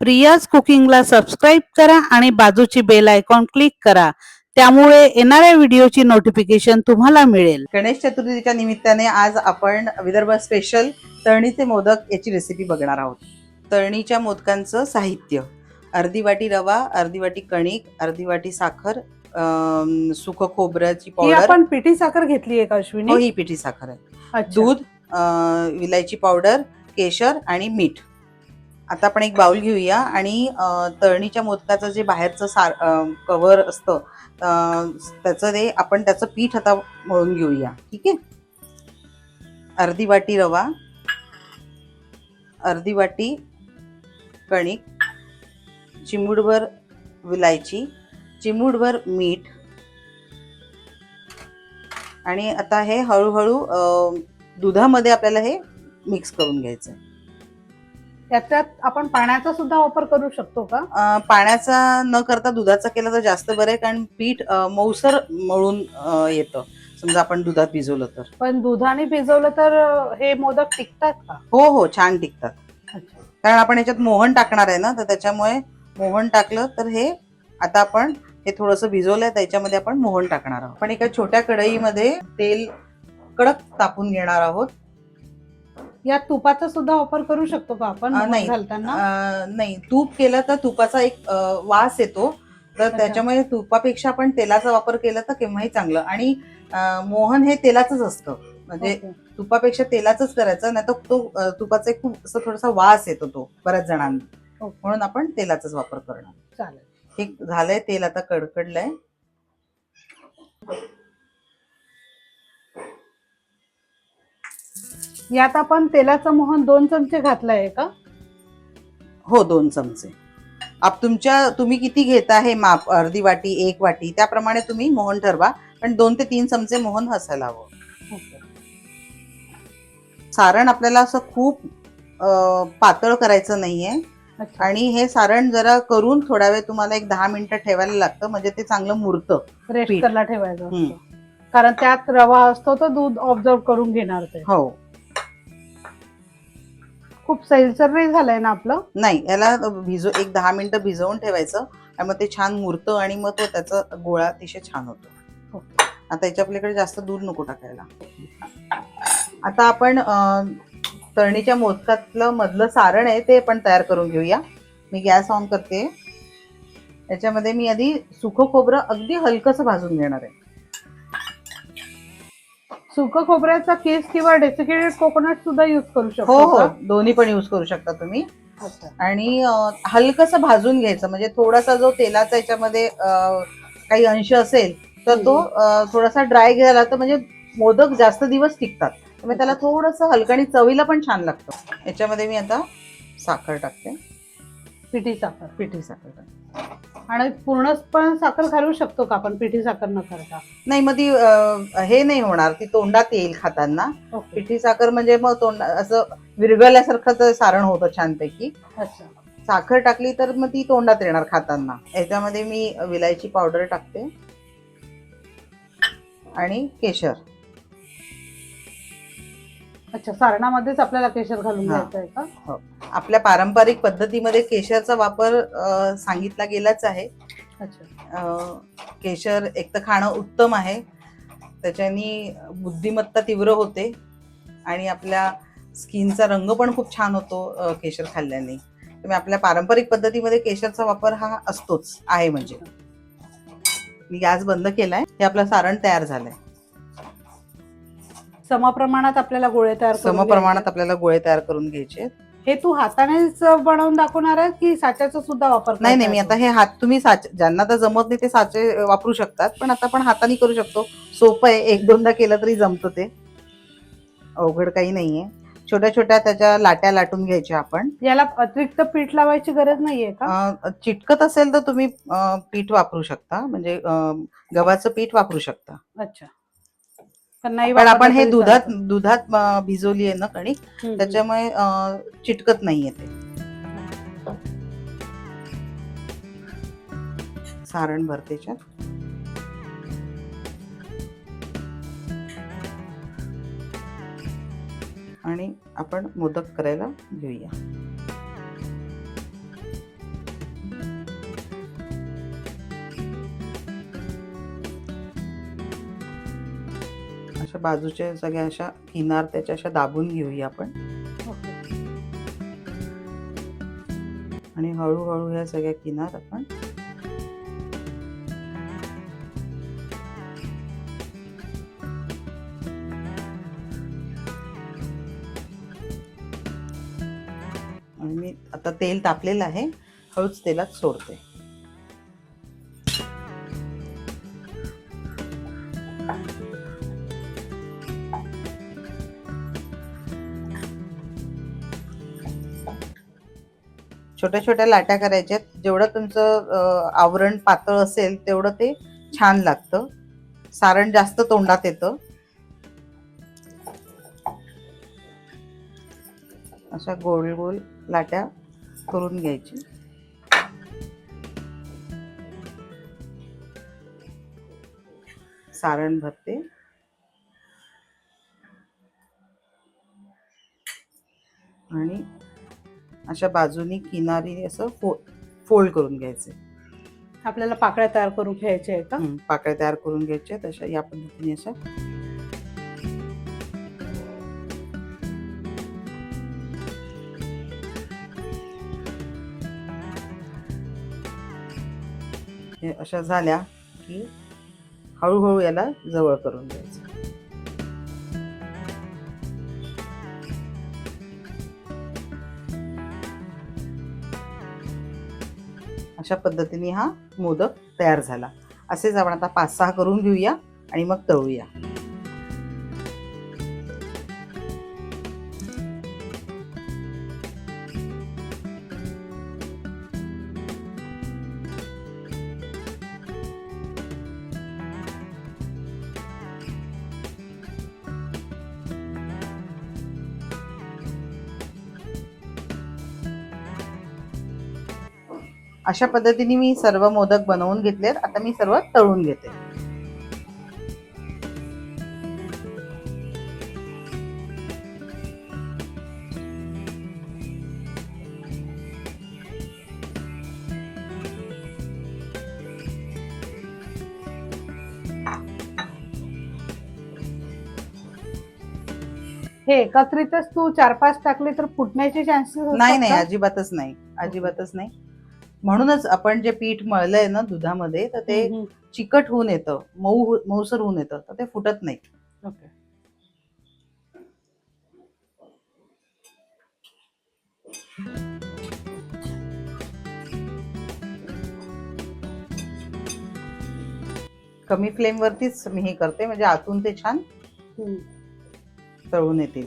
Priya's कुकिंगला subscribe करा आणि बाजूची बेल आयकॉन क्लिक करा. त्यामुळे येणाऱ्या व्हिडिओची नोटिफिकेशन तुम्हाला मिळेल. गणेश चतुर्थीच्या निमित्ताने आज आपण विदर्भ स्पेशल तळणीचे मोदक याची रेसिपी बघणार आहोत. तळणीच्या मोदकांचं साहित्य. अर्धी वाटी रवा अर्धी वाटी कणिक अर्धी वाटी साखर सुकं खोबऱ्याची ही पावडर आपण पिठी साखर घेतली आहे का हो अश्विनी? ही पिठी साखर आहे. दूध विलायची पावडर केशर आणि मीठ. आता आपण एक बाउल घेऊया आणि तळणीच्या मोदकाचं जे बाहेरचं सार कवर असतं त्याचं ते आपण त्याचं पीठ आता मळून घेऊया ठीक आहे अर्धी वाटी रवा अर्धी वाटी कणिक चिमूडभर विलायची चिमूडभर मीठ आणि आता हे हळूहळू दुधामध्ये आपल्याला हे मिक्स करून घ्यायचं आहे. त्याच्यात आपण पाण्याचा सुद्धा वापर करू शकतो का? पाण्याचा न करता दुधाचा केला तर जास्त बरं आहे कारण पीठ मऊसर मळून येतं. समजा आपण दुधात भिजवलं तर. पण दुधाने भिजवलं तर हे मोदक टिकतात का? हो हो छान टिकतात. कारण आपण याच्यात मोहन टाकणार आहे ना तर त्याच्यामुळे मोहन टाकलं तर हे आता आपण हे थोडंसं भिजवलंय त्याच्यामध्ये आपण मोहन टाकणार आहोत. आपण एका छोट्या कढईमध्ये तेल कडक तापून घेणार आहोत. या तुपाचा सुद्धा वापर करू शकतो का आपण अं, नाही. घालताना? अं, नाही. तूप केलं तर तुपाचा एक अं, वास येतो. तर अच्छा. त्याच्यामुळे तुपापेक्षा आपण तेलाचा वापर केला तर केव्हाही चांगलं. आणि अं, मोहन हे तेलाचंच असतं. म्हणजे ओके. तुपापेक्षा तेलाचंच करायचं नाही तर तो अं, तुपाचा एक खूप असं थोडासा वास येतो तो बऱ्याच जणांना. ओके. म्हणून आपण तेलाचाच वापर करणार. चालेल. हे झालंय तेल आता कडकडलंय. यात आपण तेलाचं मोहन दोन चमचे घातलंय का? हो दोन चमचे. आप तुमच्या तुम्ही किती घेता हे माप? अर्धी वाटी एक वाटी त्याप्रमाणे तुम्ही मोहन ठरवा. पण दोन ते तीन चमचे मोहन असायला हवं. सारण आपल्याला असं खूप पातळ करायचं नाहीये. आणि हे सारण जरा करून थोडा वेळ तुम्हाला एक दहा मिनिटं ठेवायला लागतं. म्हणजे ते चांगलं मुरतं रेस्ट. करायला ठेवायचं. कारण त्यात रवा असतो तर दूध ऑब्झर्व करून घेणार ते. हो. खूप सैलसर नाही झालंय ना आपलं? नाही याला भिजव एक दहा मिनिटं भिजवून ठेवायचं आणि मग ते छान मुरतं आणि मग तो त्याचा गोळा अतिशय छान होतो. आता याच्या आपल्याकडे जास्त दूध नको टाकायला. आता आपण तळणीच्या मोदकातलं मधलं सारण आहे ते पण तयार करून घेऊया. मी गॅस ऑन करते. याच्यामध्ये मी आधी सुकं खोबरं अगदी हलकंसं भाजून घेणार आहे. सुकं खोबऱ्याचा केस किंवा डेसिकेटेड कोकोनट सुद्धा युज करू हो शकतो हो का? दोन्ही पण यूज करू शकता तुम्ही. अच्छा. आणि अं, हलकंसं भाजून घ्यायचं. म्हणजे थोडासा जो तेलाचा याच्यामध्ये अं, काही अंश असेल तर तो अं, थोडासा ड्राय झाला तर म्हणजे मोदक जास्त दिवस टिकतात. त्यामुळे त्याला थोडंसं हलकं आणि चवीला पण छान लागतं. याच्यामध्ये मी आता साखर टाकते. पिठी साखर. पिठी साखर टाकते. आणि पूर्ण पण साखर घालू शकतो का आपण? पिठी साखर न करता? नाही मग ती अं, हे नाही होणार ती तोंडात येईल खाताना. ओके. पिठी साखर म्हणजे मग तोंड असं विरघळल्यासारखं तर सारण होतं छानपैकी. अच्छा. साखर टाकली तर मग ती तोंडात येणार खाताना. याच्यामध्ये मी विलायची पावडर टाकते. आणि केशर. अच्छा सारणामध्येच आपल्याला केशर घालून हा. घ्यायचं आहे का आपल्या पारंपरिक पद्धतीमध्ये केशरचा वापर अ, सांगितला गेलाच आहे. अच्छा. अ, केशर एक तर खाणं उत्तम आहे. त्याच्यानी बुद्धिमत्ता तीव्र होते. आणि आपल्या स्किनचा रंग पण खूप छान होतो अ, केशर खाल्ल्याने. त्यामुळे आपल्या पारंपरिक पद्धतीमध्ये केशरचा वापर हा असतोच आहे म्हणजे. मी गॅस बंद केलाय. हे आपलं सारण तयार झालंय. समप्रमाणात आपल्याला गोळे तयार करून समप्रमाणात घ्यायचे. आपल्याला गोळे तयार करून घ्यायचे. हे तू हातानेच बनवून दाखवणार आहे की साच्याचा सुद्धा वापर नाही नाही मी? आता हे हात तुम्ही साचे ज्यांना तर जमत नाही ते साचे वापरू शकतात पण आता आपण हाताने करू शकतो. सोपं आहे एक दोनदा केलं तरी जमतं ते. अवघड काही नाहीये. छोट्या छोट्या त्याच्या लाट्या लाटून घ्यायच्या आपण. याला अतिरिक्त पीठ लावायची गरज नाहीये का? अं, चिटकत असेल तर तुम्ही अं, पीठ वापरू शकता. म्हणजे अं, गव्हाचं पीठ वापरू शकता. अच्छा. पण आपण हे दुधात. दुधात भिजवली आहे ना कणिक. त्याच्यामुळे चिटकत नाहीये ते सारण भरते याच्यात आणि आपण मोदक करायला घेऊया बाजूच्या सगळ्या अशा किनार त्याच्या अशा दाबून घेऊया आपण. आणि हळूहळू ह्या सगळ्या किनार आपण आणि मी आता तेल तापलेलं आहे. हळूच तेलात सोडते. छोट्या छोट्या लाट्या करायच्यात. जेवढं तुमचं आवरण पातळ असेल तेवढं ते छान लागतं. सारण जास्त तोंडात येतं. अशा गोल गोल लाट्या करून घ्यायची. सारण भरते. आणि अशा बाजूनी किनारी असं फो फोल्ड करून घ्यायचे. आपल्याला पाकळ्या तयार करून घ्यायच्या आहे का? पाकळ्या तयार करून घ्यायच्या तशा या पद्धतीने अशा. हे अशा झाल्या की हळूहळू याला जवळ करून घ्यायचं. अशा पद्धतीने हा मोदक तयार झाला. असेच आपण आता पाच सहा करून घेऊया आणि मग तळूया. अशा पद्धतीने मी सर्व मोदक बनवून घेतलेत. आता मी सर्व तळून घेते. हे एकत्रितच तू चार पाच टाकले तर फुटण्याचे चान्सेस नाही नाही अजिबातच नाही. अजिबातच नाही. म्हणूनच आपण जे पीठ मळलंय ना दुधामध्ये तर ते चिकट होऊन येतं मऊ हो- मऊसर होऊन येतं तर ते फुटत नाही. ओके. कमी फ्लेम वरतीच मी हे करते म्हणजे आतून ते छान तळून येतील.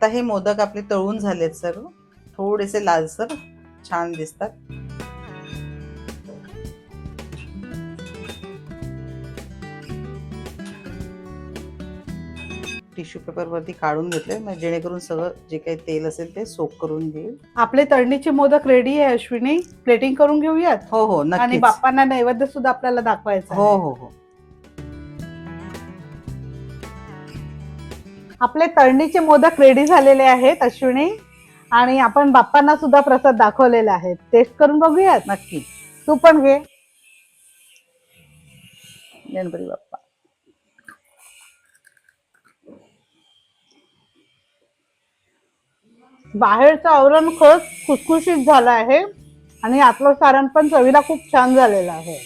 आता हे मोदक आपले तळून झालेत सर्व. थोडेसे लालसर छान दिसतात. टिश्यू पेपर वरती काढून घेतले म्हणजे जेणेकरून सगळं जे काही तेल असेल ते सोक करून घेईल. आपले तळणीचे मोदक रेडी आहे अश्विनी. प्लेटिंग करून घेऊयात? हो हो आणि नक्की बाप्पांना नैवेद्य सुद्धा आपल्याला दाखवायचा हो. हो हो. आपले तळणीचे मोदक रेडी झालेले आहेत अश्विनी. आणि आपण बाप्पांना सुद्धा प्रसाद दाखवलेले आहेत टेस्ट करून बघूयात? नक्की. तू पण घे. गणपती बाप्पा. बाहेरचं आवरण खरंच खुसखुशीत झालं आहे आणि आतलं सारण पण चवीला खूप छान झालेलं आहे.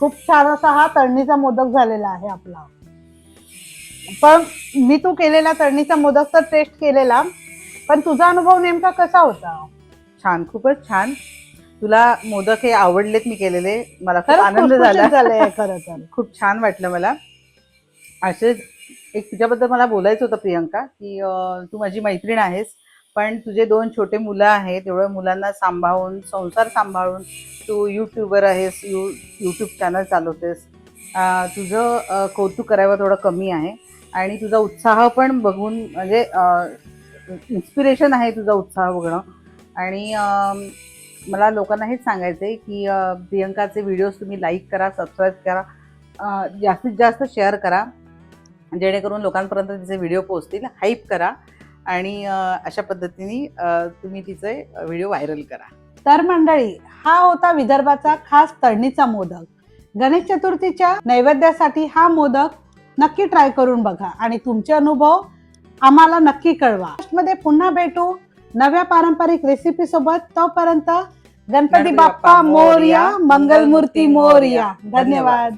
खूप छान असा हा तळणीचा मोदक झालेला आहे आपला. पण मी तू केलेला तळणीचा मोदक तर टेस्ट केलेला. पण तुझा अनुभव नेमका कसा होता? छान खूपच छान. तुला मोदक हे आवडलेत मी केलेले. मला खूप आनंद झाला. झालंय खरं तर खूप छान वाटलं मला. असेच एक तुझ्याबद्दल मला बोलायचं होतं प्रियंका की अं, तू माझी मैत्रीण आहेस पण तुझे दोन छोटे मुलं आहेत. तेवढं मुलांना सांभाळून संसार सांभाळून तू युट्यूबर आहेस यू यूट्यूब चॅनल चालवतेस. अं, तुझं अं, कौतुक करावं थोडं कमी आहे. आणि तुझा उत्साह पण बघून म्हणजे इन्स्पिरेशन आहे तुझा उत्साह बघणं. आणि मला लोकांना हेच सांगायचं आहे की प्रियंकाचे व्हिडिओज तुम्ही लाईक करा सबस्क्राईब करा जास्तीत जास्त शेअर करा. जेणेकरून लोकांपर्यंत तिचे व्हिडिओ पोहोचतील हाईप करा. आणि अशा पद्धतीने तुम्ही तिचे व्हिडिओ व्हायरल करा. तर मंडळी हा होता विदर्भाचा खास तळणीचा मोदक. गणेश चतुर्थीच्या नैवेद्यासाठी हा मोदक नक्की ट्राय करून बघा. आणि तुमचे अनुभव आम्हाला नक्की कळवा. मध्ये पुन्हा भेटू. नव्या पारंपरिक रेसिपी सोबत तोपर्यंत गणपती बाप्पा मोरया मंगलमूर्ती मोरया. धन्यवाद.